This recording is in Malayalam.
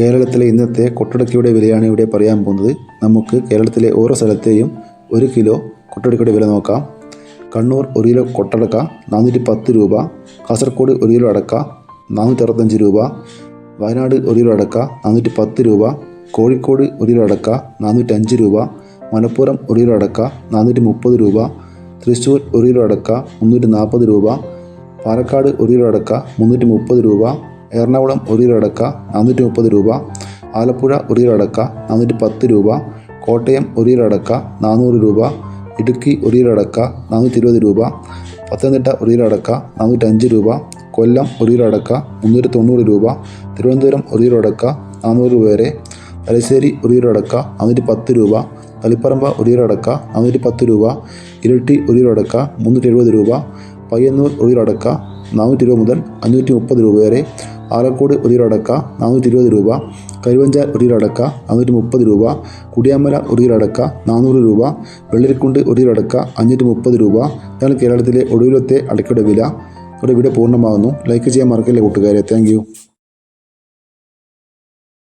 കേരളത്തിലെ ഇന്നത്തെ കൊട്ടടക്കയുടെ വിലയാണ് ഇവിടെ പറയാൻ പോകുന്നത് നമുക്ക് കേരളത്തിലെ ഓരോ സ്ഥലത്തെയും ഒരു കിലോ കൊട്ടടക്കയുടെ വില നോക്കാം. കണ്ണൂർ ഒരു കിലോ കൊട്ടടക്ക നാനൂറ്റി പത്ത് രൂപ. കാസർഗോഡ് ഒരു കിലോ അടക്ക നാനൂറ്റി അറുപത്തഞ്ച് രൂപ. വയനാട് ഒരു കിലോ അടക്ക നാനൂറ്റി പത്ത് രൂപ. കോഴിക്കോട് ഒരു കിലോ അടക്ക നാനൂറ്റി അഞ്ച് രൂപ. മലപ്പുറം ഒരു കിലോ അടക്ക നാനൂറ്റി മുപ്പത് രൂപ. തൃശ്ശൂർ ഒരു കിലോ അടക്ക മുന്നൂറ്റി നാൽപ്പത് രൂപ. പാലക്കാട് ഒരു കിലോ അടക്ക മുന്നൂറ്റി മുപ്പത് രൂപ. എറണാകുളം ഒരു കിലോ അടക്ക നാനൂറ്റി മുപ്പത് രൂപ. ആലപ്പുഴ ഒരു കിലോ അടക്ക നാനൂറ്റി പത്ത് രൂപ. കോട്ടയം ഒരു കിലോ അടക്ക നാനൂറ് രൂപ. ഇടുക്കി ഒരു കിലോ അടക്ക നാനൂറ്റി ഇരുപത് രൂപ. പത്തനംതിട്ട ഒരു കിലോ അടക്ക നാനൂറ്റി അഞ്ച് രൂപ. കൊല്ലം ഒരു കിലോ അടക്ക മുന്നൂറ്റി തൊണ്ണൂറ് രൂപ. തിരുവനന്തപുരം ഒരു കിലോ അടക്ക നാനൂറ് രൂപ വരെ. തലശ്ശേരി ഒരു കിലോ അടക്ക നാനൂറ്റി പത്ത് രൂപ. തളിപ്പറമ്പ ഒരു കിലോ അടക്ക നാനൂറ്റി പത്ത് രൂപ. ഇരട്ടി ഒരു കിലോ അടക്ക മുന്നൂറ്റി എഴുപത് രൂപ. പയ്യന്നൂർ ഒരു കിലോ അടക്ക നാനൂറ്റി ഇരുപത് മുതൽ അഞ്ഞൂറ്റി മുപ്പത് രൂപ വരെ. ആലക്കോട് ഒരു കിലോ അടക്ക നാനൂറ്റി ഇരുപത് രൂപ. കരുവഞ്ചാൽ ഒരു കിലോ അടക്ക നാനൂറ്റി മുപ്പത് രൂപ. കുടിയാമല ഒരു കിലോ അടക്ക നാനൂറ് രൂപ. വെള്ളരിക്കുണ്ട് ഒരു കിലോ അടക്ക അഞ്ഞൂറ്റി മുപ്പത് രൂപ. ഇതാണ് കേരളത്തിലെ ഒടുവിലത്തെ അടക്കയുടെ വില. ഇവിടെ വീഡിയോ പൂർണമാകുന്നു. ലൈക്ക് ചെയ്യാൻ മറക്കില്ല കൂട്ടുകാരെ. താങ്ക്